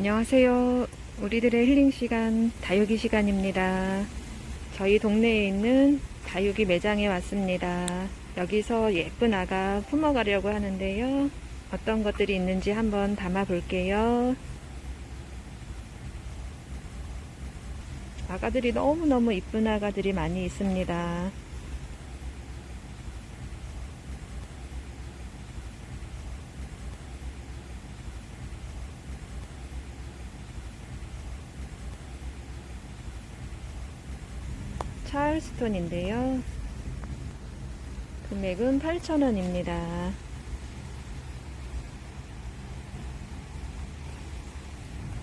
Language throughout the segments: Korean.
안녕하세요. 우리들의 힐링 시간, 다육이 시간입니다. 저희 동네에 있는 다육이 매장에 왔습니다. 여기서 예쁜 아가 품어가려고 하는데요. 어떤 것들이 있는지 한번 담아 볼게요. 아가들이 너무너무 이쁜 아가들이 많이 있습니다. 찰스톤인데요. 금액은 8,000원입니다.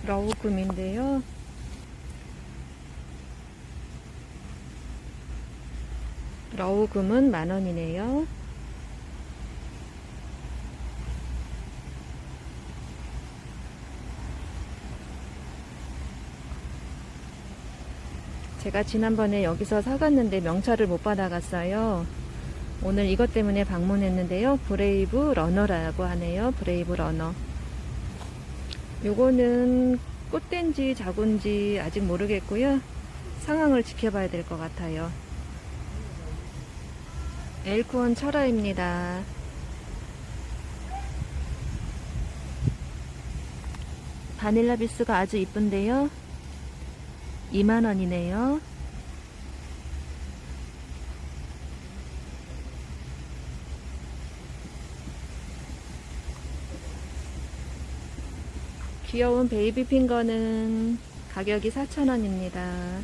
러우금인데요. 러우금은 만원이네요. 제가 지난번에 여기서 사갔는데 명찰을 못 받아갔어요. 오늘 이것 때문에 방문했는데요. 브레이브 러너라고 하네요. 브레이브 러너. 요거는 꽃된지 자군지 아직 모르겠고요. 상황을 지켜봐야 될 것 같아요. 엘코원 철화입니다. 바닐라 비스가 아주 이쁜데요. 2만원이네요. 귀여운 베이비 핑거는 가격이 4,000원입니다.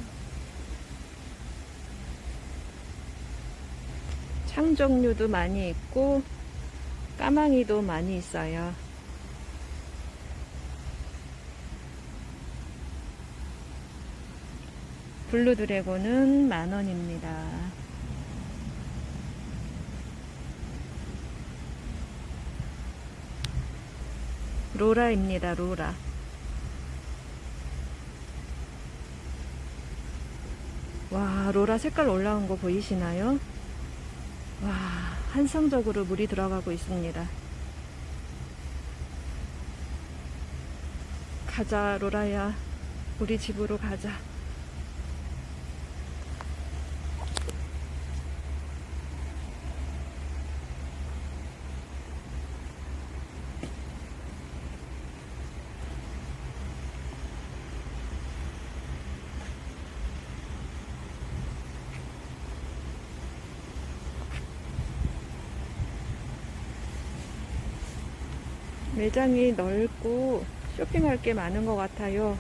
창 종류도 많이 있고 까망이도 많이 있어요. 블루 드래곤은 만원입니다. 로라입니다, 로라. 와, 로라 색깔 올라온 거 보이시나요? 와, 한성적으로 물이 들어가고 있습니다. 가자, 로라야. 우리 집으로 가자. 매장이 넓고 쇼핑할 게 많은 것 같아요.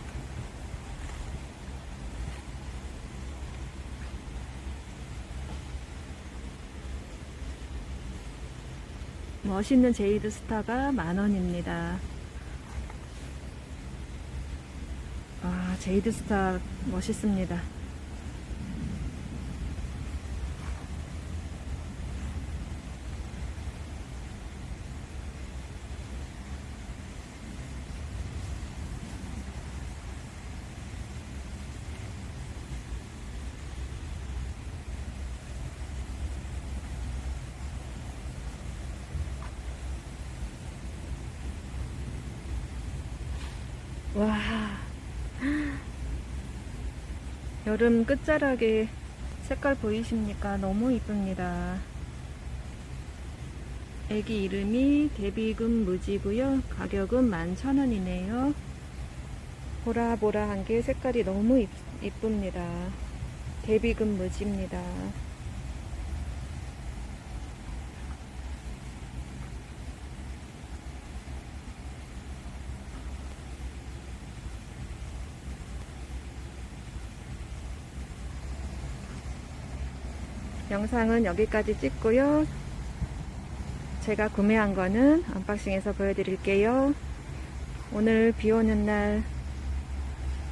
멋있는 제이드 스타가 만원입니다. 아, 제이드 스타 멋있습니다. 와. 여름 끝자락에 색깔 보이십니까? 너무 이쁩니다. 애기 이름이 데비금 무지고요. 가격은 11,000원이네요. 보라보라한 게 색깔이 너무 이- 이쁩니다. 데비금 무지입니다. 영상은 여기까지 찍고요. 제가 구매한 거는 언박싱에서 보여드릴게요. 오늘 비 오는 날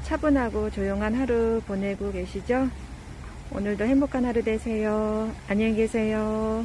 차분하고 조용한 하루 보내고 계시죠? 오늘도 행복한 하루 되세요. 안녕히 계세요.